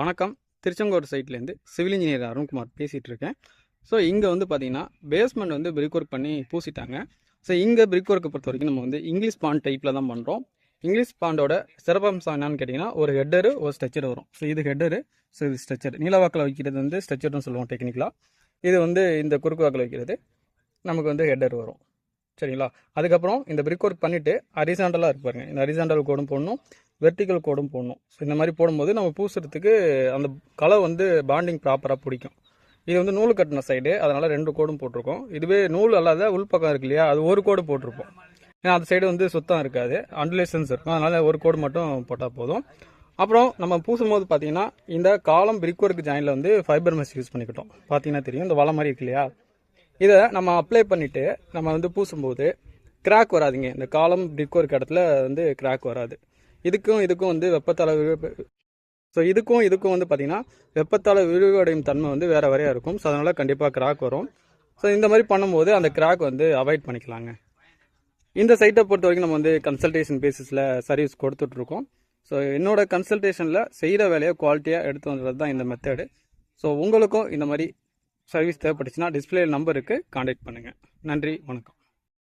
வணக்கம். திருச்செங்கோடு சைட்லேருந்து civil engineer Arunkumar பேசிகிட்டு இருக்கேன் ஸோ இங்கே வந்து பார்த்தீங்கன்னா பேஸ்மெண்ட் வந்து பிரிக் ஒர்க் பண்ணி பூசிட்டாங்க. ஸோ இங்கே பிரிக் ஒர்க்கை பொறுத்த வரைக்கும் நம்ம வந்து இங்கிலீஷ் பாண்ட் டைப்பில் தான் பண்ணுறோம் இங்கிலீஷ் பாண்டோட சிறப்பம்சம் என்னன்னு கேட்டிங்கன்னா ஒரு ஹெட்டரு ஒரு ஸ்ட்ரெச்சர் வரும். ஸோ இது ஹெட்டரு ஸோ இது ஸ்ட்ரெச்சர் நீலவாக்கில் வைக்கிறது வந்து ஸ்ட்ரெச்சர்னு சொல்லுவோம் டெக்னிக்கலாக இது வந்து இந்த குறுக்கு வாக்கில் வைக்கிறது நமக்கு வந்து ஹெட்டர் வரும். சரிங்களா? அதுக்கப்புறம் இந்த பிரிக் ஒர்க் பண்ணிவிட்டு அரிசாண்டலாக இருப்பாருங்க இந்த அரிசாண்டல் கோடும் போடணும். வெர்டிக்கல் கோடும் போடணும். ஸோ இந்த மாதிரி போடும்போது நம்ம பூசுறதுக்கு அந்த கலை வந்து பாண்டிங் ப்ராப்பராக பிடிக்கும். இது வந்து நூல் கட்டின சைடு அதனால் ரெண்டு கோடும் போட்டிருக்கோம். இதுவே நூல் அல்லாத உள்பக்கம் இருக்கு இல்லையா அது ஒரு கோடு போட்டிருப்போம். ஏன்னா அந்த சைடு வந்து சுத்தம் இருக்காது அண்டுலேஷன்ஸ் இருக்கும். அதனால் ஒரு கோடு மட்டும் போட்டால் போதும். அப்புறம் நம்ம பூசும் போது பார்த்தீங்கன்னா இந்த காலம் பிரிக் ஒர்க் ஜாயினில் வந்து ஃபைபர் மெஸ் யூஸ் பண்ணிக்கிட்டோம். பார்த்தீங்கன்னா தெரியும் இந்த வலை மாதிரி இருக்கு இல்லையா? இதை நம்ம அப்ளை பண்ணிவிட்டு நம்ம வந்து பூசும்போது கிராக் வராதுங்க. இந்த காலம் பிரிக் ஒர்க் இடத்துல வந்து கிராக் வராது. இதுக்கும் இதுக்கும் வந்து வெப்பத்தால் ஸோ இதுக்கும் இதுக்கும் வந்து பார்த்திங்கன்னா வெப்பத்தால் விரிவடையும் தன்மை வந்து வேறு வரையாக இருக்கும். ஸோ அதனால் கண்டிப்பாக கிராக் வரும். ஸோ இந்த மாதிரி பண்ணும்போது அந்த கிராக் வந்து அவாய்ட் பண்ணிக்கலாங்க. இந்த சைட்டை பொறுத்த வரைக்கும் நம்ம வந்து கன்சல்டேஷன் பேசிஸில் சர்வீஸ் கொடுத்துட்ருக்கோம். ஸோ என்னோட கன்சல்டேஷனில் செய்கிற வேலையை குவாலிட்டியாக எடுத்து வந்தது தான் இந்த மெத்தடு ஸோ உங்களுக்கும் இந்த மாதிரி சர்வீஸ் தேவைப்பட்டுச்சுன்னா டிஸ்பிளே நம்பருக்கு காண்டாக்ட் பண்ணுங்கள் நன்றி வணக்கம்.